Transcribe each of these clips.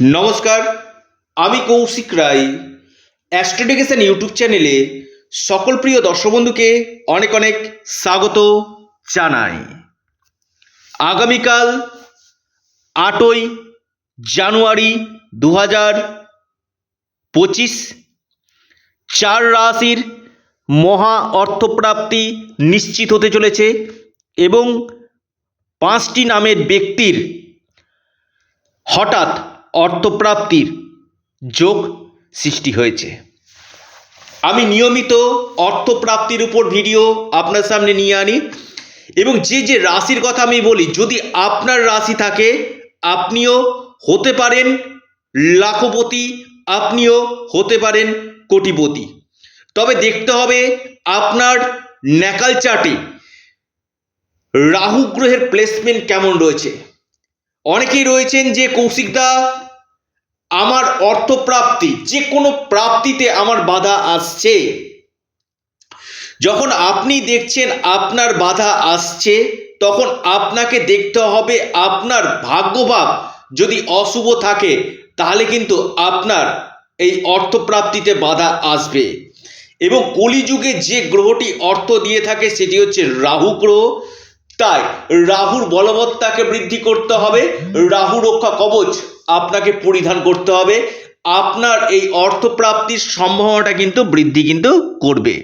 নমস্কার, আমি কৌশিক রায়। অ্যাস্ট্রোডিকেশন ইউটিউব চ্যানেলে সকল প্রিয় দর্শক বন্ধুকে অনেক অনেক স্বাগত জানাই। আগামীকাল আটই জানুয়ারি দু হাজার পঁচিশ, চার রাশির মহা অর্থপ্রাপ্তি নিশ্চিত হতে চলেছে এবং পাঁচটি নামের ব্যক্তির হঠাৎ অর্থপ্রাপ্তির যোগ সৃষ্টি হয়েছে। আমি নিয়মিত অর্থপ্রাপ্তির উপর ভিডিও আপনার সামনে নিয়ে আনি এবং যে যে রাশির কথা আমি বলি, যদি আপনার রাশি থাকে, আপনিও হতে পারেন লাখপতি, আপনিও হতে পারেন কোটিপতি। তবে দেখতে হবে আপনার ন্যাকাল চার্টে রাহু গ্রহের প্লেসমেন্ট কেমন রয়েছে। অনেকেই রয়েছেন যে কৌশিকদা আমার অর্থপ্রাপ্তি, যে কোনো প্রাপ্তিতে আমার বাধা আসছে। যখন আপনি দেখছেন আপনার বাধা আসছে, তখন আপনাকে দেখতে হবে আপনার ভাগ্যভাব যদি অশুভ থাকে, তাহলে কিন্তু আপনার এই অর্থপ্রাপ্তিতে বাধা আসবে। এবং কলিযুগে যে গ্রহটি অর্থ দিয়ে থাকে, সেটি হচ্ছে রাহু গ্রহ। তাই রাহুর বলবত্তাকে বৃদ্ধি করতে হবে। রাহু রক্ষা কবচ আপনাকে পরিধান করতে হবে। আপনার এই অর্থপ্রাপ্তির সম্ভাবনাটা কিন্তু বৃদ্ধি কিন্তু করবে।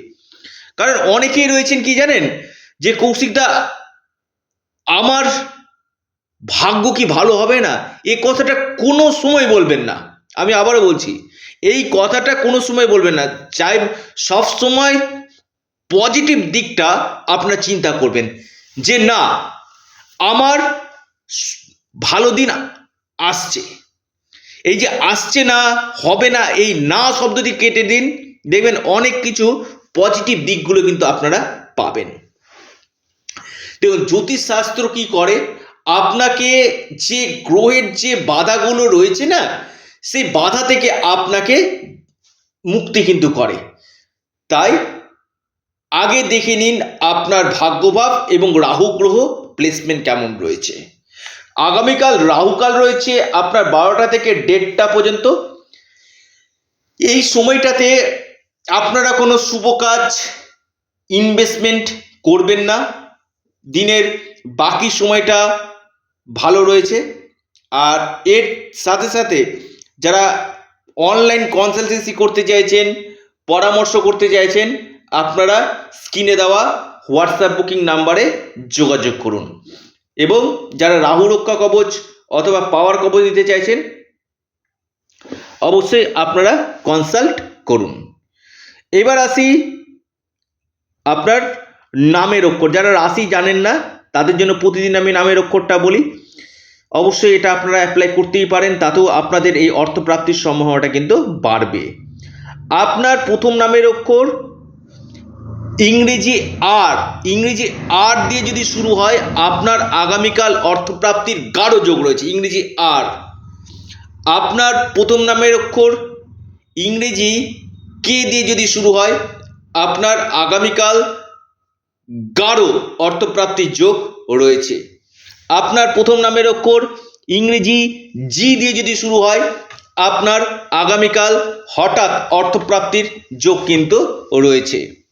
কারণ অনেকেই রয়েছেন কি জানেন? যে কৌশিকদা আমার ভাগ্য কি ভালো হবে না? এই কথাটা কোনো সময় বলবেন না। আমি আবারও বলছি, এই কথাটা কোনো সময় বলবেন না। চাই সব সময় পজিটিভ দিকটা আপনার চিন্তা করবেন। যে না, আমার ভালো দিন আসছে। এই যে আসছে না, হবে না, এই না শব্দটি কেটে দিন, দেখবেন অনেক কিছু পজিটিভ দিকগুলো কিন্তু আপনারা পাবেন। দেখুন, জ্যোতিষশাস্ত্র কি করে? আপনাকে যে গ্রহের যে বাধাগুলো রয়েছে না, সেই বাধা থেকে আপনাকে মুক্তি কিন্তু করে। তাই আগে দেখে নিন আপনার ভাগ্যভাব এবং রাহু গ্রহ প্লেসমেন্ট কেমন রয়েছে। আগামীকাল রাহুকাল রয়েছে, আপনার বারোটা থেকে দেড়টা পর্যন্ত। এই সময়টাতে আপনারা কোনো শুভ কাজ ইনভেস্টমেন্ট করবেন না। দিনের বাকি সময়টা ভালো রয়েছে। আর এর সাথে সাথে যারা অনলাইন কনসালটেন্সি করতে চাইছেন, পরামর্শ করতে চাইছেন আপনারা স্ক্রিনে দেওয়া হোয়াটসঅ্যাপ বুকিং নাম্বারে যোগাযোগ করুন। এবং যারা রাহু রক্ষা কবচ অথবা পাওয়ার কবচ দিতে চাইছেন, অবশ্যই আপনারা কনসাল্ট করুন। এবার আসি আপনার নামের অক্ষর। যারা রাশি জানেন না, তাদের জন্য প্রতিদিন আমি নামের অক্ষরটা বলি। অবশ্যই এটা আপনারা অ্যাপ্লাই করতেই পারেন, তাতেও আপনাদের এই অর্থপ্রাপ্তির সম্ভাবনাটা কিন্তু বাড়বে। আপনার প্রথম নামের অক্ষর ইংরেজি আর ইংরেজি আর দিয়ে যদি শুরু হয়, আপনার আগামীকাল অর্থপ্রাপ্তির গাঢ় যোগ রয়েছে, ইংরেজি আর। আপনার প্রথম নামের অক্ষর ইংরেজি কে দিয়ে যদি শুরু হয়, আপনার আগামীকাল গাঢ় অর্থপ্রাপ্তির যোগ রয়েছে। আপনার প্রথম নামের অক্ষর ইংরেজি জি দিয়ে যদি শুরু হয়, আপনার আগামীকাল হঠাৎ অর্থপ্রাপ্তির যোগ কিন্তু রয়েছে।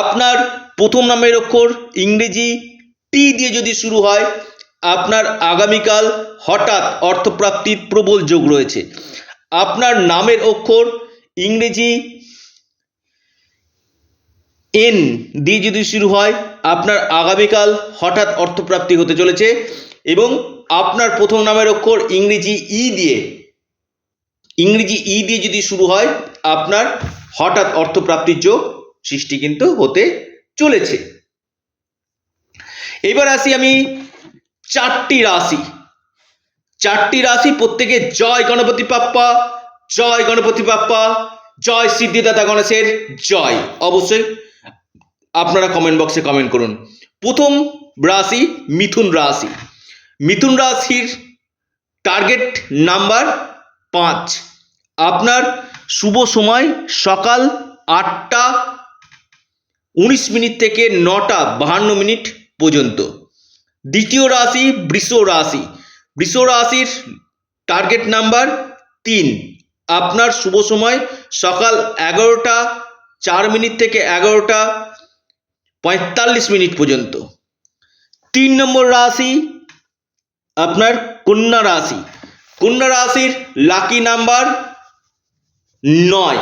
আপনার প্রথম নামের অক্ষর ইংরেজি টি দিয়ে যদি শুরু হয়, আপনার আগামীকাল হঠাৎ অর্থপ্রাপ্তির প্রবল যোগ রয়েছে। আপনার নামের অক্ষর ইংরেজি এন দিয়ে যদি শুরু হয়, আপনার আগামীকাল হঠাৎ অর্থপ্রাপ্তি হতে চলেছে এবং আপনার প্রথম নামের অক্ষর ইংরেজি ই দিয়ে, ইংরেজি ই দিয়ে যদি শুরু হয়, আপনার হঠাৎ অর্থপ্রাপ্তির যোগ সৃষ্টি কিন্তু হতে চলেছে। এবার আসি আমি চারটি রাশি। চারটি রাশি প্রত্যেকে জয় গণপতি বাপ্পা, জয় গণপতি বাপ্পা, জয় সিদ্ধিদাতা গণেশের জয়। অবশ্যই আপনারা কমেন্ট বক্সে কমেন্ট করুন। প্রথম রাশি মিথুন রাশি। মিথুন রাশির টার্গেট নাম্বার পাঁচ। আপনার শুভ সময় সকাল আটটা উনিশ মিনিট থেকে নটা বাহান্ন মিনিট পর্যন্ত। দ্বিতীয় রাশি বৃষ রাশি। বৃষ রাশির টার্গেট নাম্বার তিন। আপনার শুভ সময় সকাল এগারোটা, চার মিনিট থেকে এগারোটা, পঁয়তাল্লিশ মিনিট পর্যন্ত। তিন নম্বর রাশি আপনার কন্যা রাশি। কন্যা রাশির লাকি নাম্বার নয়।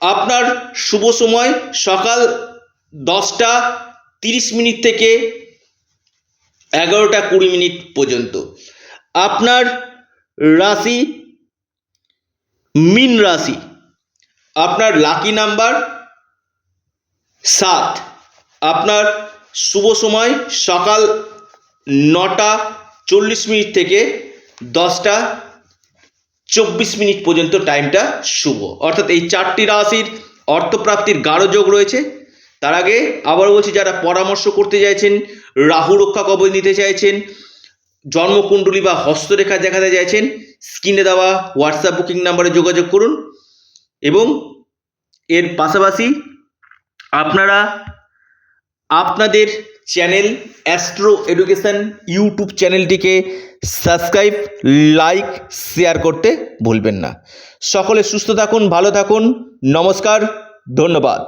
আপনার শুভ সময় সকাল দশটা তিরিশ মিনিট থেকে এগারোটা কুড়ি মিনিট পর্যন্ত। আপনার রাশি মিন রাশি, আপনার লাকি নাম্বার সাত। আপনার শুভ সময় সকাল নটা চল্লিশ মিনিট থেকে দশটা চব্বিশ মিনিট পর্যন্ত টাইমটা শুভ। অর্থাৎ এই চারটি রাশির অর্থপ্রাপ্তির গাঢ় যোগ রয়েছে। তার আগে আবার বলছি, যারা পরামর্শ করতে চাইছেন, রাহু রক্ষা কবচ নিতে চাইছেন, জন্মকুণ্ডলী বা হস্তরেখা দেখাতে চাইছেন, স্ক্রিনে দেওয়া হোয়াটসঅ্যাপ বুকিং নাম্বারে যোগাযোগ করুন এবং এর পাশাপাশি আপনারা আপনাদের চ্যানেল অ্যাস্ট্রো এডুকেশন ইউটিউব চ্যানেলটিকে সাবস্ক্রাইব, লাইক, শেয়ার করতে ভুলবেন না। সকলে সুস্থ থাকুন, ভালো থাকুন, নমস্কার, ধন্যবাদ।